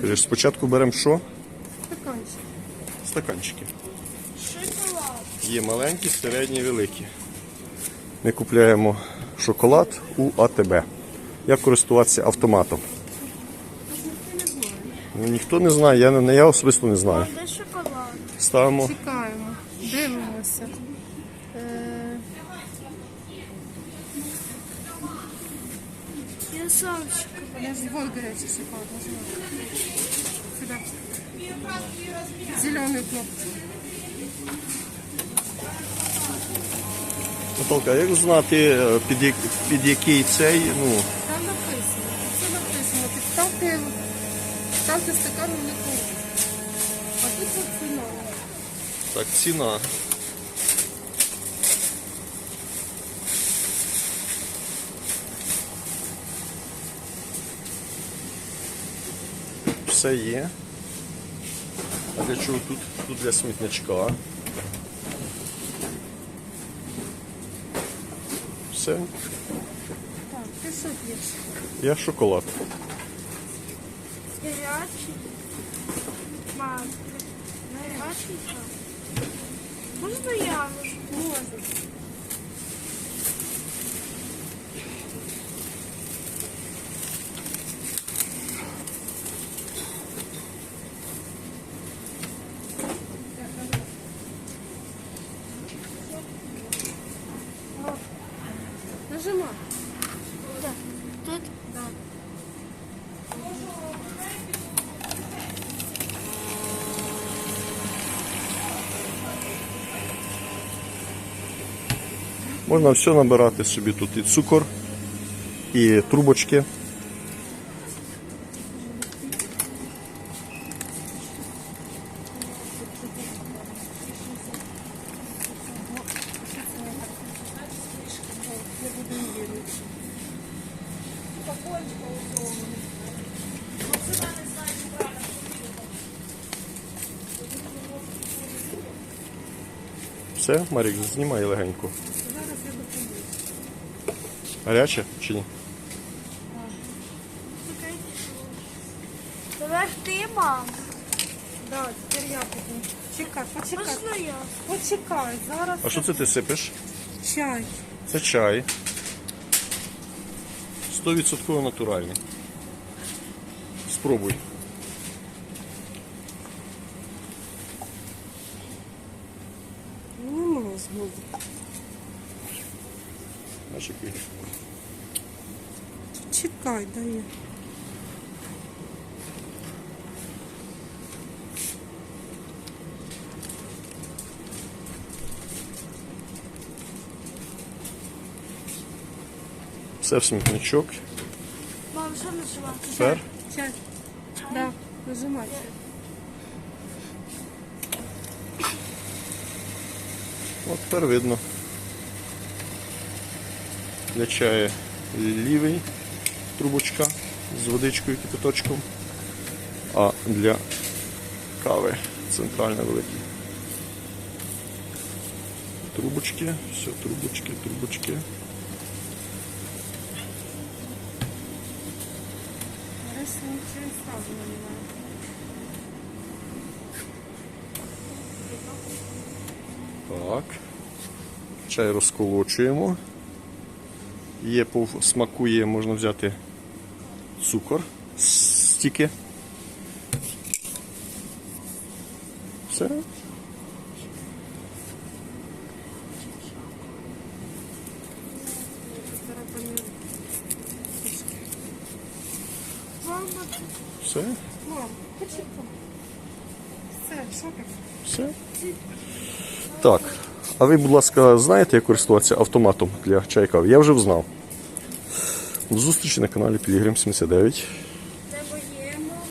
Кажеш, спочатку беремо що? Стаканчик. Стаканчики. Шоколад. Є маленькі, середні, великі. Ми купляємо шоколад у АТБ. Як користуватися автоматом? Ну, ніхто не знає, я, не- я особисто не знаю. Де шоколад? Ставимо Чекаємо. Дивимося. Я сам шоколад. Я ж вон гарячий шоколад. Сюда. Зеленый кнопку. Наталка, а як знати, е, під, як- під який цей, ну, Там написано. Все написано. Підставте, ставте стакан в лику. А тут от ціна. так, ціна. Все є. А для чого тут? Тут для смітничка. Все. Так, ти що п'єш? Я шоколад. Гарячий. Мам. Гарячий. Можна я? Можна. Нажимай. Да. Тут? Да. Можна все набирати собі тут і цукор, і трубочки. Все, Марік, знімай легенько. Гаряче чи ні? Давай ти, мам. Да, тепер я піду. Чекай, почекай. Можна я? Почекай, зараз А що це ти сипиш? чай. Це чай. 100% натуральний. Спробуй. Ну, Нема який? Чекай, дає. Все в смітничок. Мам, що нажимати? Тепер Чай. Да, нажимай. От тепер видно. Чаю лівий трубочка з водичкою і кипяточком, а для кави центральна великий. Трубочки, все, трубочки, трубочки. Так. Чай розколочуємо. Є по смаку є, можна взяти цукор стільки. Все. Все. Все. Так. А ви, будь ласка, знаєте, як користуватися автоматом для чайкав? Я вже взнав. До зустрічі на каналі Пілігрим 79.